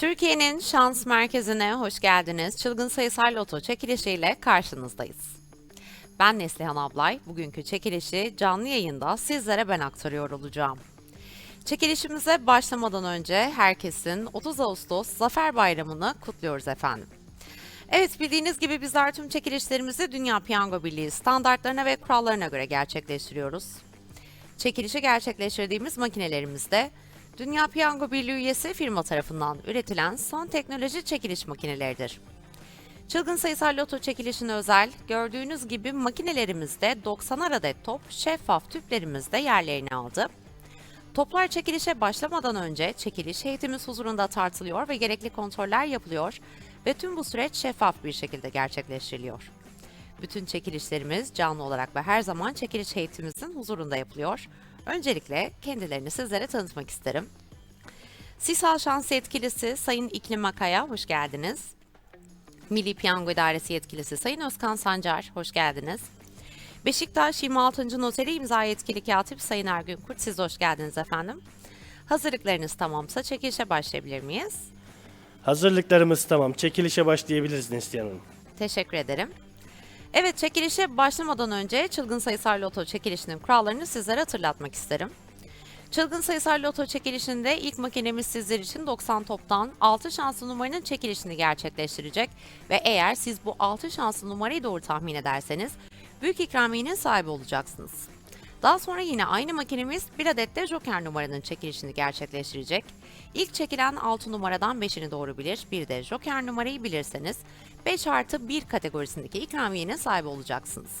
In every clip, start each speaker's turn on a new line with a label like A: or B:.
A: Türkiye'nin şans merkezine hoş geldiniz. Çılgın sayısal loto çekilişiyle karşınızdayız. Ben Neslihan Ablay. Bugünkü çekilişi canlı yayında sizlere ben aktarıyor olacağım. Çekilişimize başlamadan önce herkesin 30 Ağustos Zafer Bayramı'nı kutluyoruz efendim. Evet bildiğiniz gibi bizler tüm çekilişlerimizi Dünya Piyango Birliği standartlarına ve kurallarına göre gerçekleştiriyoruz. Çekilişi gerçekleştirdiğimiz makinelerimizde Dünya Piyango Birliği üyesi firma tarafından üretilen son teknoloji çekiliş makineleridir. Çılgın sayısal loto çekilişine özel gördüğünüz gibi makinelerimizde 90 adet top şeffaf tüplerimizde yerlerini aldı. Toplar çekilişe başlamadan önce çekiliş heyetimiz huzurunda tartılıyor ve gerekli kontroller yapılıyor ve tüm bu süreç şeffaf bir şekilde gerçekleştiriliyor. Bütün çekilişlerimiz canlı olarak ve her zaman çekiliş heyetimizin huzurunda yapılıyor. Öncelikle kendilerini sizlere tanıtmak isterim. Sisal Şans Yetkilisi Sayın İklim Akaya, hoş geldiniz. Milli Piyango İdaresi Yetkilisi Sayın Özkan Sancar, hoş geldiniz. Beşiktaş 26. Noteri İmza Yetkili Katip Sayın Ergün Kurt, siz hoş geldiniz efendim. Hazırlıklarınız tamamsa çekilişe başlayabilir miyiz?
B: Hazırlıklarımız tamam. Çekilişe başlayabiliriz Neslihan Hanım.
A: Teşekkür ederim. Evet çekilişe başlamadan önce çılgın sayısal loto çekilişinin kurallarını sizlere hatırlatmak isterim. Çılgın sayısal loto çekilişinde ilk makinemiz sizler için 90 toptan 6 şanslı numaranın çekilişini gerçekleştirecek ve eğer siz bu 6 şanslı numarayı doğru tahmin ederseniz büyük ikramiyenin sahibi olacaksınız. Daha sonra yine aynı makinemiz bir adet de joker numaranın çekilişini gerçekleştirecek. İlk çekilen 6 numaradan 5'ini doğru bilir, bir de joker numarayı bilirseniz 5 artı 1 kategorisindeki ikramiyenin sahibi olacaksınız.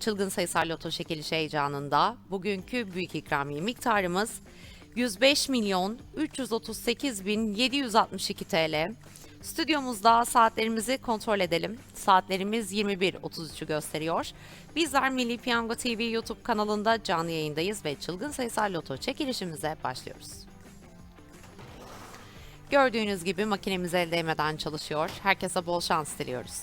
A: Çılgın sayısal loto çekilişi heyecanında bugünkü büyük ikramiye miktarımız 105 milyon 338 bin 762 TL. Stüdyomuzda saatlerimizi kontrol edelim. Saatlerimiz 21.33'ü gösteriyor. Bizler Milli Piyango TV YouTube kanalında canlı yayındayız ve çılgın sayısal loto çekilişimize başlıyoruz. Gördüğünüz gibi makinemiz el değmeden çalışıyor. Herkese bol şans diliyoruz.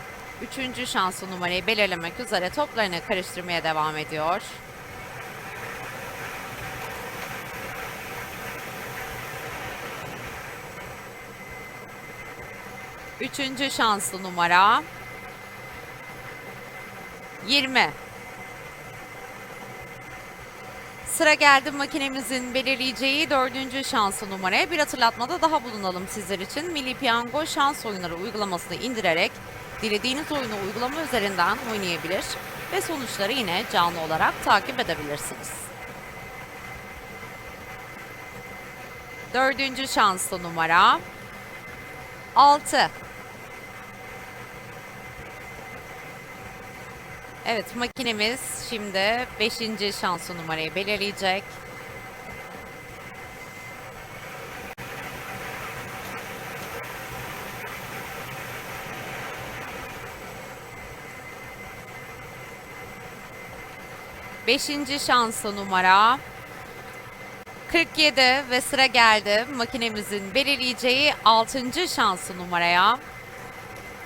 A: Üçüncü şanslı numarayı belirlemek üzere toplarını karıştırmaya devam ediyor. Üçüncü şanslı numara 20. Sıra geldi makinemizin belirleyeceği dördüncü şanslı numaraya bir hatırlatmada daha bulunalım sizler için. Milli Piyango şans oyunları uygulamasını indirerek dilediğiniz oyunu uygulama üzerinden oynayabilir ve sonuçları yine canlı olarak takip edebilirsiniz. Dördüncü şanslı numara 6. Evet makinemiz şimdi 5. şanslı numarayı belirleyecek. Beşinci şanslı numara 47 ve sıra geldi makinemizin belirleyeceği 6. şansı numaraya.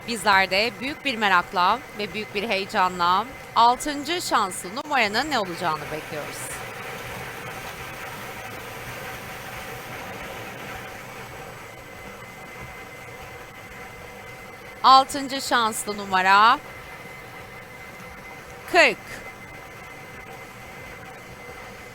A: Bizler de büyük bir merakla ve büyük bir heyecanla 6. şansı numaranın ne olacağını bekliyoruz. Altıncı şanslı numara 40.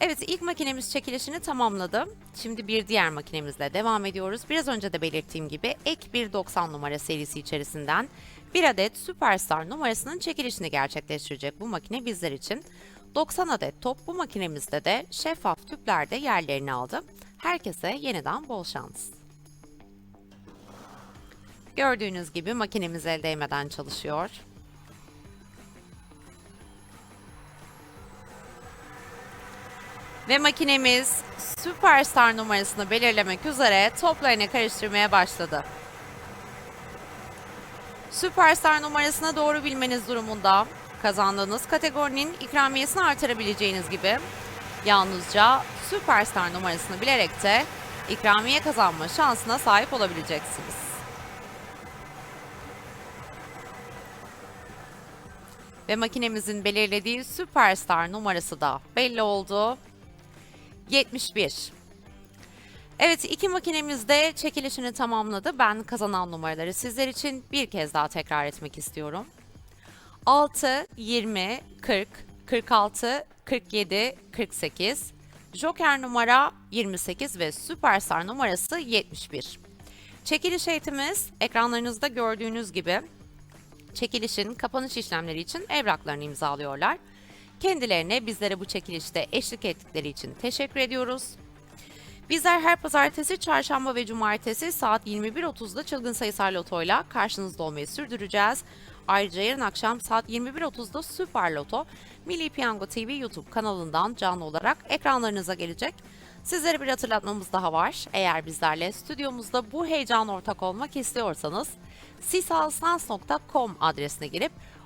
A: Evet ilk makinemiz çekilişini tamamladı. Şimdi bir diğer makinemizle devam ediyoruz. Biraz önce de belirttiğim gibi ek 190 numara serisi içerisinden bir adet Superstar numarasının çekilişini gerçekleştirecek bu makine bizler için. 90 adet top bu makinemizde de şeffaf tüplerde yerlerini aldı. Herkese yeniden bol şans. Gördüğünüz gibi makinemiz el değmeden çalışıyor. Ve makinemiz Superstar numarasını belirlemek üzere toplarını karıştırmaya başladı. Superstar numarasına doğru bilmeniz durumunda kazandığınız kategorinin ikramiyesini artırabileceğiniz gibi yalnızca Superstar numarasını bilerek de ikramiye kazanma şansına sahip olabileceksiniz. Ve makinemizin belirlediği Superstar numarası da belli oldu. 71. Evet iki makinemiz de çekilişini tamamladı. Ben kazanan numaraları sizler için bir kez daha tekrar etmek istiyorum. 6, 20, 40, 46, 47, 48. Joker numara 28 ve Superstar numarası 71. Çekiliş eğitimimiz ekranlarınızda gördüğünüz gibi çekilişin kapanış işlemleri için evraklarını imzalıyorlar. Kendilerine bizlere bu çekilişte eşlik ettikleri için teşekkür ediyoruz. Bizler her pazartesi, çarşamba ve cumartesi saat 21.30'da çılgın sayısal lotoyla karşınızda olmayı sürdüreceğiz. Ayrıca yarın akşam saat 21.30'da Süper Loto Milli Piyango TV YouTube kanalından canlı olarak ekranlarınıza gelecek. Sizlere bir hatırlatmamız daha var. Eğer bizlerle stüdyomuzda bu heyecan ortak olmak istiyorsanız sisalsans.com adresine girip